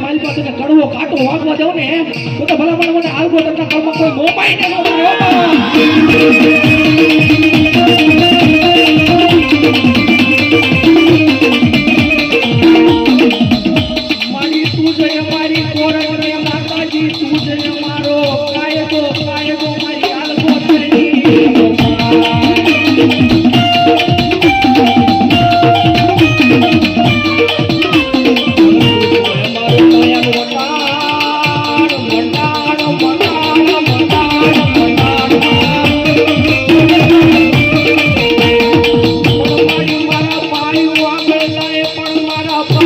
માલપા તને કડવો કાટો વાગવા દઉં ને તો ભલા ભલામણ મને હાલ તમને કર્મ કોઈ મોપાઈ ને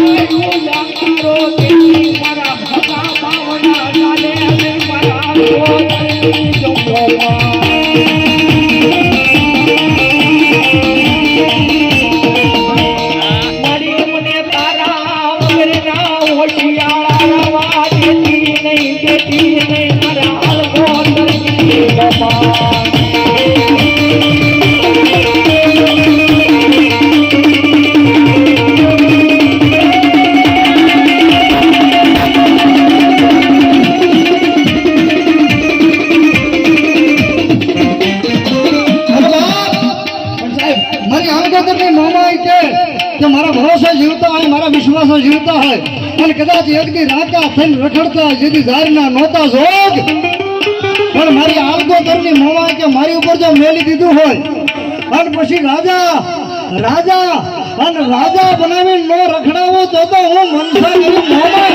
મારી કે મારા ભરોસે જીવતા હોય, મારા વિશ્વાસો જીવતા હોય અને કદાચ એક દી રાકા થઈને રખડતા જેથી જાહેરના નહોતા જોગ. પણ મારી આંગોતરની મોવા કે મારી ઉપર જો મેલી દીધું હોય, અને પછી રાજા રાજા, અને રાજા બનાવીને નો રખડાવો, તો તો હું મનસા કરી મામાઈ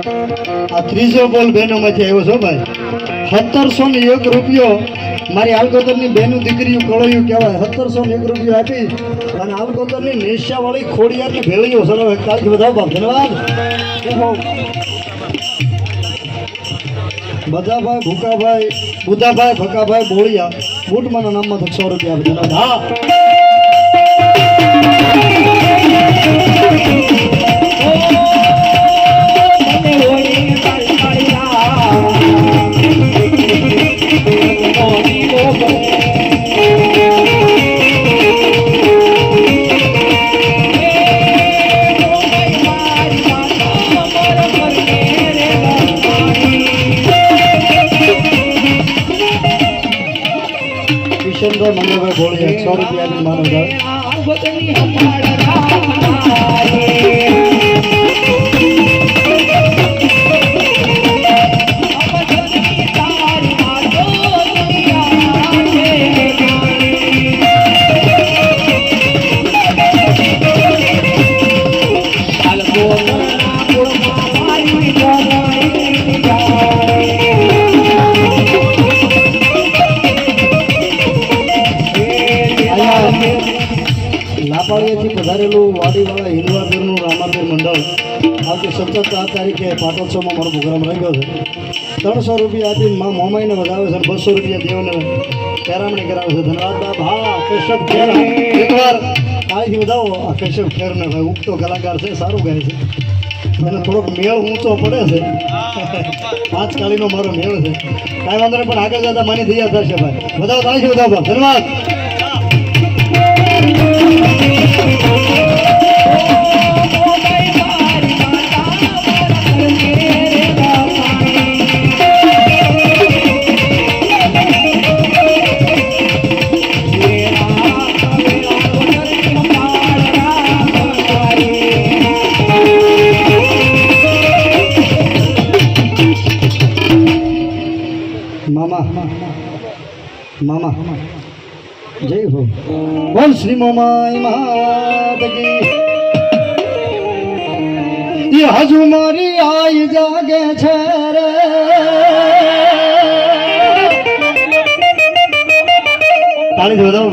આ ત્રીજો બોલ બહેનોમાંથી આવ્યો છો ભાઈ. સત્તરસો ને એક રૂપિયો મારી આલકોતરની બેનું દીકરીયું કળોયું કહેવાય. સત્તરસો ને એક રૂપિયો આપી અને હાલકોતરની નેશિયાવાળી ખોડિયારની ભેળીઓ ચલો કાલથી બધા બાપ ધન્યવાદ. બધાભાઈ ભૂકાભાઈ બુધાભાઈ ભકાભાઈ, બોળિયા. બુટમાના નામમાં સો રૂપિયા આપી ધન્યવાદ હા. કિશનભાઈ મંગળભાઈ બોળિયા છ રૂપિયા આપી માનવ ભાઈ પધારેલું વાડીવાળા હિન્દવાદરનું રામાબીર મંડળ આવતી સત્તર ચાર તારીખે પાટોત્સવમાં મારો પ્રોગ્રામ રહ્યો છે. ત્રણસો રૂપિયા આપી મા મોમાઈને વધાવે છે બસો રૂપિયા દેવને પેરામણી કરાવે છે. ધન્યવાદ બાપ. હા કેશવ ખેર. એકવાર આજથી વધાવો. આ કેશવ ખેરને ભાઈ ઉગતો કલાકાર છે, સારું ગાય છે. અને થોડોક મેળ ઊંચો પડે છે. આજકાલીનો મારો મેળ છે. કાંઈ વાંધો પણ આગળ જતા માની જતા થશે ભાઈ. વધાવો તાળી વધાવો બાપ. ધન્યવાદ. મામા મામા, જય હો. બોલ શ્રી મોમાઈ માત કી એ હજુ મારી આઈ જાગે છે રે. તાળી જોડાવ